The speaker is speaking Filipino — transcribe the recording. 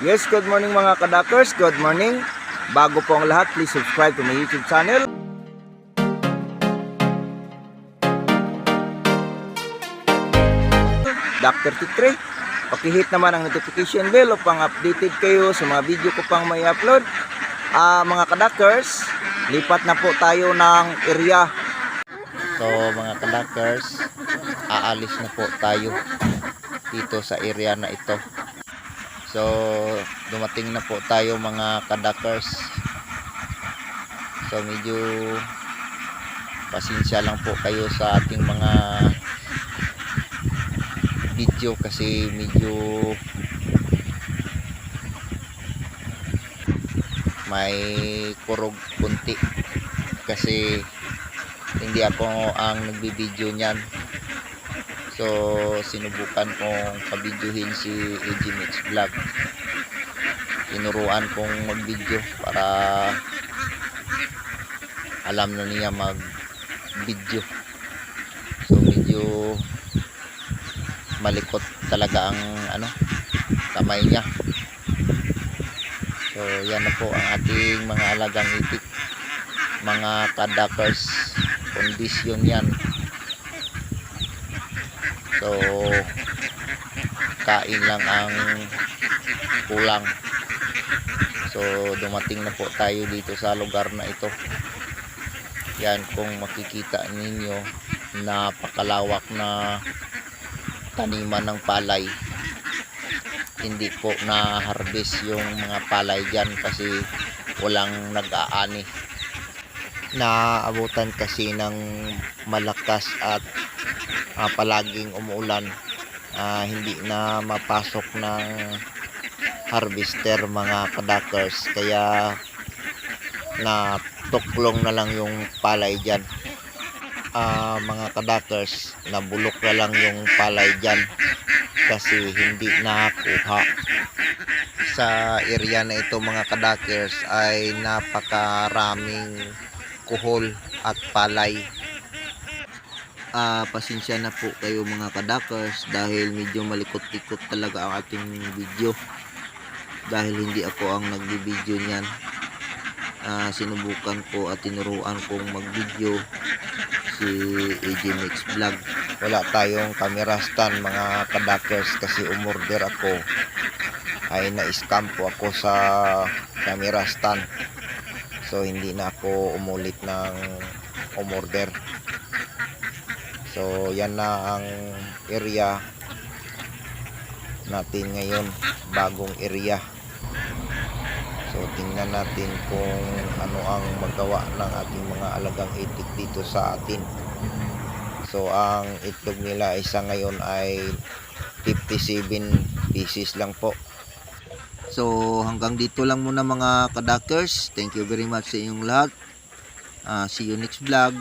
Yes, good morning mga kadakers. Good morning. Bago po ang lahat, please subscribe to my YouTube channel. Dr. Tikre. Pakihit naman ang notification bell upang updated kayo sa mga video ko pang may upload. Ah, mga kadakers, lipat na po tayo ng area. So mga kadakers, aalis na po tayo dito sa area na ito. So, dumating na po tayo mga kadakers. So, medyo pasensya lang po kayo sa ating mga video kasi medyo may kurog kunti kasi hindi ako ang nagbibideo niyan So, sinubukan kong pabidyohin si AG Mix Vlog. Tinuruan kong mag-video para alam na niya mag-video. So, medyo malikot talaga ang ano, kamay niya. So, yan na po ang ating mga alagang itik. Mga kadakers. Kondisyon yan. So, kain lang ang kulang. So, dumating na po tayo dito sa lugar na ito. Yan, kung makikita ninyo, napakalawak na taniman ng palay. Hindi po na-harvest yung mga palay dyan kasi walang nag-aani. Naabutan kasi ng malakas at ah, palaging umuulan. Ah, hindi na mapasok ng harvester mga kadakers. Kaya na tuklong na lang yung palay dyan. Ah, mga kadakers nabulok na lang yung palay dyan kasi hindi nakuha. Sa area na ito mga kadakers ay napakaraming kuhol at palay. Ah, pasensya na po kayo mga kadakers dahil medyo malikot-likot talaga ang ating video. Dahil hindi ako ang nagbi-video niyan. Ah, sinubukan ko at tinuruan kong mag-video si AJ Mix Vlog. Wala tayong camera stand mga kadakers kasi umorder ako. Ay na-scam po ako sa camera stand so hindi na ako umulit ng umorder So yan na ang area natin ngayon, bagong area. So tingnan natin kung ano ang magawa ng ating mga alagang itik dito sa atin. So ang itlog nila isa ngayon ay 57 pieces lang po. So hanggang dito lang muna mga kadakers. Thank you very much sa inyong lahat. Ah, see you next vlog.